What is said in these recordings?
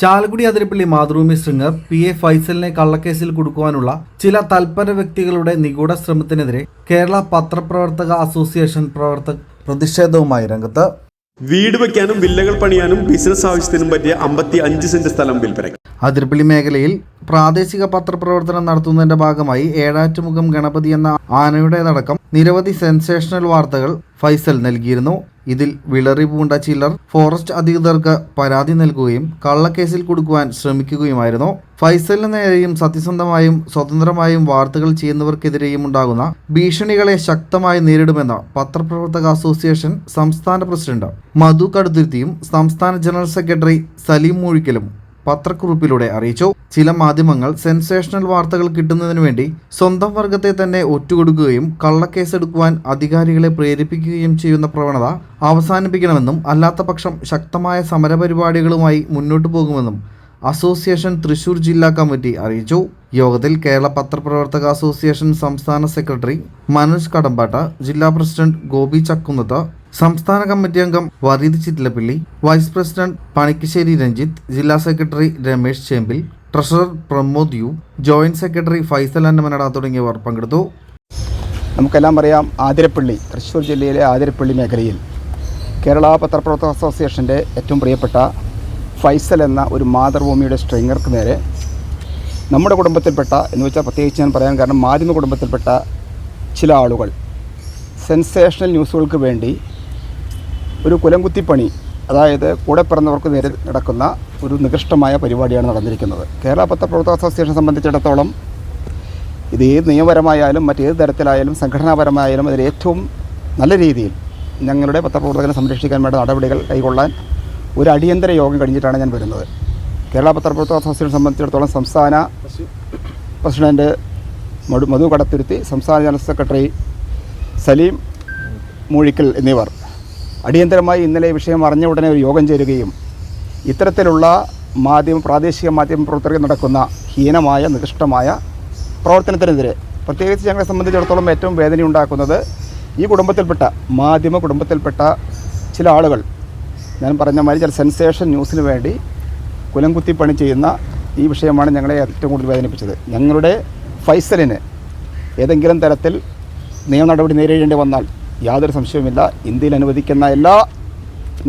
Chalakudy Athirappilly Mathrubhumi stringer P A ഫൈസലിനെ കള്ളക്കേസിൽ കൊടുക്കുവാനുള്ള ചില തൽപര വ്യക്തികളുടെ നിഗൂഢ ശ്രമത്തിനെതിരെ കേരള പത്രപ്രവർത്തക അസോസിയേഷൻ പ്രവർത്തക പ്രതിഷേധവുമായി രംഗത്ത്. വീട് വയ്ക്കാനും വില്ലകൾ പണിയാനും ബിസിനസ് ആവശ്യത്തിനും പറ്റിയ അമ്പത്തി അഞ്ച് സെന്റ് സ്ഥലം വിൽപ്പനയ്ക്ക്. അതിരപ്പള്ളി മേഖലയിൽ പ്രാദേശിക പത്രപ്രവർത്തനം നടത്തുന്നതിന്റെ ഭാഗമായി ഏഴാറ്റുമുഖം ഗണപതി എന്ന ആനയുടേതടക്കം നിരവധി സെൻസേഷണൽ വാർത്തകൾ ഫൈസൽ നൽകിയിരുന്നു. ഇതിൽ വിളറി പൂണ്ട ചിലർ ഫോറസ്റ്റ് അധികൃതർക്ക് പരാതി നൽകുകയും കള്ളക്കേസിൽ കൊടുക്കുവാൻ ശ്രമിക്കുകയുമായിരുന്നു. ഫൈസലിന് നേരെയും സത്യസന്ധമായും സ്വതന്ത്രമായും വാർത്തകൾ ചെയ്യുന്നവർക്കെതിരെയും ഉണ്ടാകുന്ന ഭീഷണികളെ ശക്തമായി നേരിടുമെന്ന് പത്രപ്രവർത്തക അസോസിയേഷൻ സംസ്ഥാന പ്രസിഡന്റ് മധു കടുത്തുരുത്തിയും സംസ്ഥാന ജനറൽ സെക്രട്ടറി സലീം മൂഴിക്കലും പത്രക്കുറിപ്പിലൂടെ അറിയിച്ചു. ചില മാധ്യമങ്ങൾ സെൻസേഷണൽ വാർത്തകൾ കിട്ടുന്നതിനു വേണ്ടി സ്വന്തം വർഗത്തെ തന്നെ ഒറ്റുകൊടുക്കുകയും കള്ളക്കേസെടുക്കുവാൻ അധികാരികളെ പ്രേരിപ്പിക്കുകയും ചെയ്യുന്ന പ്രവണത അവസാനിപ്പിക്കണമെന്നും അല്ലാത്ത പക്ഷം ശക്തമായ സമരപരിപാടികളുമായി മുന്നോട്ടു പോകുമെന്നും അസോസിയേഷൻ തൃശൂർ ജില്ലാ കമ്മിറ്റി അറിയിച്ചു. യോഗത്തിൽ കേരള പത്രപ്രവർത്തക അസോസിയേഷൻ സംസ്ഥാന സെക്രട്ടറി മനോജ് കടമ്പാട്ട ജില്ലാ പ്രസിഡന്റ് ഗോപി ചക്കുന്നത്ത് സംസ്ഥാന കമ്മിറ്റി അംഗം വറീദ് ചിറ്റിലപ്പള്ളി വൈസ് പ്രസിഡന്റ് പണിക്കശ്ശേരി രഞ്ജിത്ത് ജില്ലാ secretary Ramesh Chembil treasurer Pramod U joint secretary Faisal Annamanada തുടങ്ങിയവർ പങ്കെടുത്തു. നമുക്കെല്ലാം അറിയാം ആതിരപ്പള്ളി തൃശ്ശൂർ ജില്ലയിലെ ആതിരപ്പള്ളി മേഖലയിൽ കേരള പത്രപ്രവർത്തക അസോസിയേഷന്റെ ഏറ്റവും പ്രിയപ്പെട്ട ഫൈസൽ എന്ന ഒരു മാതൃഭൂമിയുടെ സ്ട്രിങ്ങർക്ക് നേരെ നമ്മുടെ കുടുംബത്തിൽപ്പെട്ട എന്ന് വെച്ചാൽ പ്രത്യേകിച്ച് ഞാൻ പറയാൻ കാരണം മാധ്യമ കുടുംബത്തിൽപ്പെട്ട ചില ആളുകൾ സെൻസേഷണൽ ന്യൂസുകൾക്ക് വേണ്ടി ഒരു കുലംകുത്തിപ്പണി അതായത് കൂടെ പിറന്നവർക്ക് നേരെ നടക്കുന്ന ഒരു നികൃഷ്ടമായ പരിപാടിയാണ് നടന്നിരിക്കുന്നത്. കേരള പത്രപ്രവർത്തക അസോസിയേഷൻ സംബന്ധിച്ചിടത്തോളം ഇത് ഏത് നിയമപരമായാലും മറ്റേത് തരത്തിലായാലും സംഘടനാപരമായാലും അതിൽ ഏറ്റവും നല്ല രീതിയിൽ ഞങ്ങളുടെ പത്രപ്രവർത്തകനെ സംരക്ഷിക്കാൻ വേണ്ട നടപടികൾ കൈകൊള്ളാൻ ഒരു അടിയന്തര യോഗം കഴിഞ്ഞിട്ടാണ് ഞാൻ വരുന്നത്. കേരള പത്രപ്രവർത്തക അസോസിയേഷൻ സംബന്ധിച്ചിടത്തോളം സംസ്ഥാന പ്രസിഡന്റ് മധു മധു കടത്തുരുത്തി സംസ്ഥാന ജനറൽ സെക്രട്ടറി സലീം മൂഴിക്കൽ എന്നിവർ അടിയന്തരമായി ഇന്നലെ വിഷയം അറിഞ്ഞ ഉടനെ ഒരു യോഗം ചേരുകയും ഇത്തരത്തിലുള്ള മാധ്യമ പ്രാദേശിക മാധ്യമ പ്രവർത്തകർ നടക്കുന്ന ഹീനമായ നികൃഷ്ടമായ പ്രവർത്തനത്തിനെതിരെ പ്രത്യേകിച്ച് ഞങ്ങളെ സംബന്ധിച്ചിടത്തോളം ഏറ്റവും വേദനയുണ്ടാക്കുന്നത് ഈ കുടുംബത്തിൽപ്പെട്ട മാധ്യമ കുടുംബത്തിൽപ്പെട്ട ചില ആളുകൾ. ഞാൻ പറഞ്ഞ മാതിരി ചില സെൻസേഷൻ ന്യൂസിന് വേണ്ടി കുലംകുത്തി പണി ചെയ്യുന്ന ഈ വിഷയമാണ് ഞങ്ങളെ ഏറ്റവും കൂടുതൽ വേദനിപ്പിച്ചത്. ഞങ്ങളുടെ ഫൈസലിന് ഏതെങ്കിലും തരത്തിൽ നിയമ നടപടി നേരിടേണ്ടി വന്നാൽ യാതൊരു സംശയവുമില്ല. ഇന്ത്യയിൽ അനുവദിക്കുന്ന എല്ലാ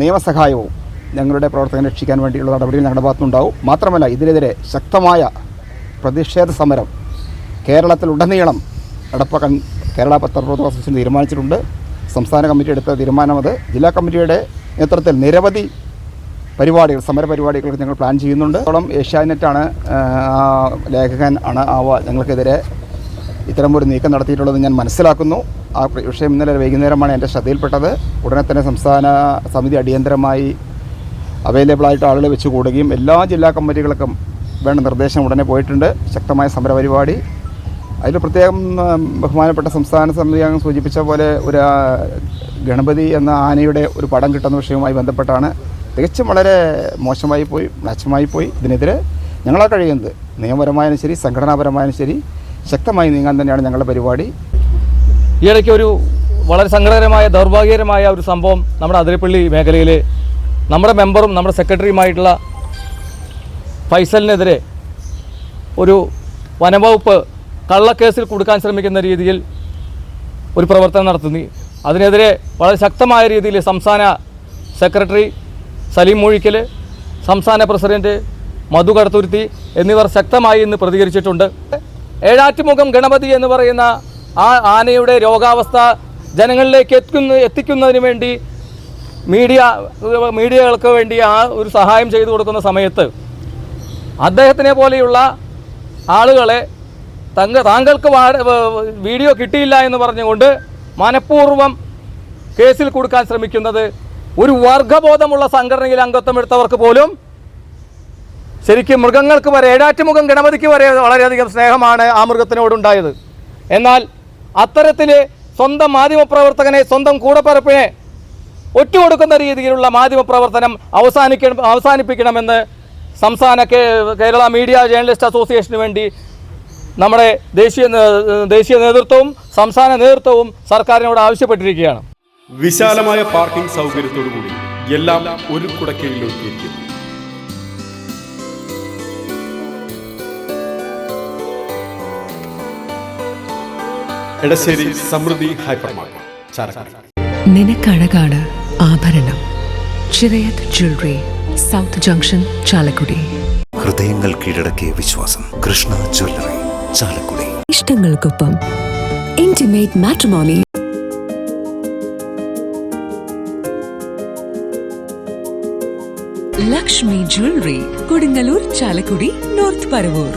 നിയമസഹായവും ഞങ്ങളുടെ പ്രവർത്തകനെ രക്ഷിക്കാൻ വേണ്ടിയുള്ള നടപടികൾ ഞങ്ങളുടെ ഭാഗത്തുനിന്നുണ്ടാവും. മാത്രമല്ല ഇതിനെതിരെ ശക്തമായ പ്രതിഷേധ സമരം കേരളത്തിലുടനീളം നടപ്പാക്കാൻ കേരള പത്രപ്രവർത്തക അസോസിയേഷൻ തീരുമാനിച്ചിട്ടുണ്ട്. സംസ്ഥാന കമ്മിറ്റി എടുത്ത തീരുമാനം അത്. ജില്ലാ കമ്മിറ്റിയുടെ നേതൃത്വത്തിൽ നിരവധി പരിപാടികൾ സമരപരിപാടികൾ ഞങ്ങൾ പ്ലാൻ ചെയ്യുന്നുണ്ട്. അതോളം ഏഷ്യാനെറ്റാണ് ലേഖകൻ ആണ് ആവ ഞങ്ങൾക്കെതിരെ ഇത്തരം ഒരു നീക്കം നടത്തിയിട്ടുള്ളത് ഞാൻ മനസ്സിലാക്കുന്നു. ആ വിഷയം ഇന്നലെ വൈകുന്നേരമാണ് എന്റെ ശ്രദ്ധയിൽപ്പെട്ടത്. ഉടനെ തന്നെ സംസ്ഥാന സമിതി അടിയന്തരമായി അവൈലബിളായിട്ട് ആളുകളെ വെച്ച് കൂടുകയും എല്ലാ ജില്ലാ കമ്മിറ്റികൾക്കും വേണ്ട നിർദ്ദേശം ഉടനെ പോയിട്ടുണ്ട്. ശക്തമായ സമരപരിപാടി. അതിൽ പ്രത്യേകം ബഹുമാനപ്പെട്ട സംസ്ഥാന സമിതി അംഗം സൂചിപ്പിച്ച പോലെ ഒരു ഗണപതി എന്ന ആനയുടെ ഒരു പടം കിട്ടുന്ന വിഷയവുമായി ബന്ധപ്പെട്ടാണ്. തികച്ചും വളരെ മോശമായി പോയി മ്ലാച്ഛമായി പോയി. ഇതിനെതിരെ ഞങ്ങളാ കഴിയുന്നത്. നിയമപരമായാലും ശരി സംഘടനാപരമായാലും ശരി ശക്തമായി നീങ്ങാൻ തന്നെയാണ് ഞങ്ങളുടെ പരിപാടി. ഈയിടയ്ക്ക് ഒരു വളരെ സങ്കടകരമായ ദൗർഭാഗ്യകരമായ ഒരു സംഭവം നമ്മുടെ അതിരപ്പള്ളി മേഖലയിൽ നമ്മുടെ മെമ്പറും നമ്മുടെ സെക്രട്ടറിയുമായിട്ടുള്ള ഫൈസലിനെതിരെ ഒരു വനംവകുപ്പ് കള്ളക്കേസിൽ കൊടുക്കാൻ ശ്രമിക്കുന്ന രീതിയിൽ ഒരു പ്രവർത്തനം നടത്തുന്നു. അതിനെതിരെ വളരെ ശക്തമായ രീതിയിൽ സംസ്ഥാന സെക്രട്ടറി സലീം മൂഴിക്കൽ സംസ്ഥാന പ്രസിഡന്റ് മധു കടത്തുരുത്തി എന്നിവർ ശക്തമായി ഇന്ന് പ്രതികരിച്ചിട്ടുണ്ട്. ഏഴാറ്റുമുഖം ഗണപതി എന്ന് പറയുന്ന ആ ആനയുടെ രോഗാവസ്ഥ ജനങ്ങളിലേക്ക് എത്തുന്ന എത്തിക്കുന്നതിന് വേണ്ടി മീഡിയ മീഡിയകൾക്ക് വേണ്ടി ആ ഒരു സഹായം ചെയ്തു കൊടുക്കുന്ന സമയത്ത് അദ്ദേഹത്തിനെ പോലെയുള്ള ആളുകളെ തങ്ക താങ്കൾക്ക് വീഡിയോ കിട്ടിയില്ല എന്ന് പറഞ്ഞുകൊണ്ട് മനഃപൂർവം കേസിൽ കൊടുക്കാൻ ശ്രമിക്കുന്നത് ഒരു വർഗബോധമുള്ള സംഘടനയിൽ അംഗത്വം എടുത്തവർക്ക് പോലും ശരിക്കും മൃഗങ്ങൾക്ക് വരെ ഏഴാറ്റുമുഖം ഗണപതിക്ക് വരെ വളരെയധികം സ്നേഹമാണ് ആ മൃഗത്തിനോടുണ്ടായത്. എന്നാൽ അത്തരത്തിൽ സ്വന്തം മാധ്യമപ്രവർത്തകനെ സ്വന്തം കൂടപ്പറപ്പിനെ ഒറ്റുകൊടുക്കുന്ന രീതിയിലുള്ള മാധ്യമപ്രവർത്തനം അവസാനിക്കണം അവസാനിപ്പിക്കണമെന്ന് സംസ്ഥാന കേരള മീഡിയ ജേർണലിസ്റ്റ് അസോസിയേഷന് വേണ്ടി നമ്മുടെ ദേശീയ ദേശീയ നേതൃത്വവും സംസ്ഥാന നേതൃത്വവും സർക്കാരിനോട് ആവശ്യപ്പെട്ടിരിക്കുകയാണ്. വിശാലമായ പാർക്കിംഗ് സൗകര്യത്തോടുകൂടി എല്ലാം ഒരു കുടക്കീഴിൽ എടശ്ശേരി സമൃദ്ധി ഹൈപ്പർ മാർക്കറ്റ് ചാലക്കുടി നിനക്കഴകാണ് ആഭരണം. Chirayath jewellery south junction Chalakudy. ഹൃദയങ്ങൾ കീഴടക്കിയ വിശ്വാസം Krishna jewellery Chalakudy. ഇഷ്ടങ്ങൾക്കൊപ്പം intimate matrimony Lakshmi jewellery Kodungallur Chalakudy north Paravur.